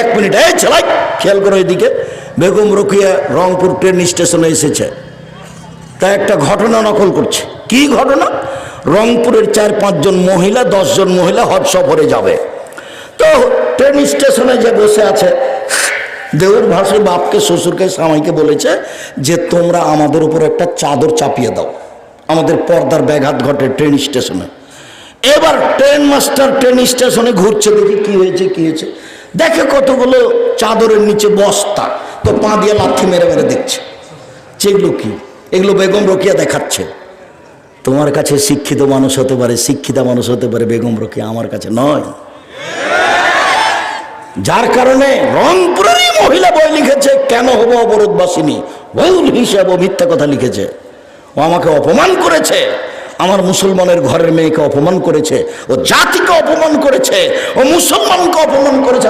এক মিনিট, এই চালাই খেয়াল করো এদিকে। বেগম রকিয়া রংপুর ট্রেন স্টেশনে এসেছে। তা একটা ঘটনা নকল করছে। কি ঘটনা? রংপুরের চার পাঁচজন মহিলা, দশজন মহিলা হট সফরে যাবে। তো ট্রেন স্টেশনে যে বসে আছে, দেউর ভাসুর বাপকে, শ্বশুরকে, স্বামীকে বলেছে যে, তোমরা আমাদের উপর একটা চাদর চাপিয়ে দাও। আমাদের পর্দার ব্যাঘাত ঘটে ট্রেন স্টেশনে। এবার ট্রেন মাস্টার ট্রেন স্টেশনে ঘুরছে, দেখি কি হয়েছে কি হয়েছে। দেখে কতগুলো চাদরের নিচে বস্তা, তো পা দিয়ে লাথি মেরে মেরে দেখছে যেগুলো কি? এগুলো বেগম রকিয়া দেখাচ্ছে। তোমার কাছে শিক্ষিত মানুষ হতে পারে, শিক্ষিতা মানুষ হতে পারে, বেগম রকিয়া আমার কাছে নয়। যার কারণে রংপুরেরই মহিলা বই লিখেছে, কেন হব অবরোধবাসিনী? ভুল হিসাব মিথ্যা কথা লিখেছে। ও আমাকে অপমান করেছে। আমার মুসলমানের ঘরের মেয়েকে অপমান করেছে। ও জাতিকে অপমান করেছে। ও মুসলমানকে অপমান করেছে।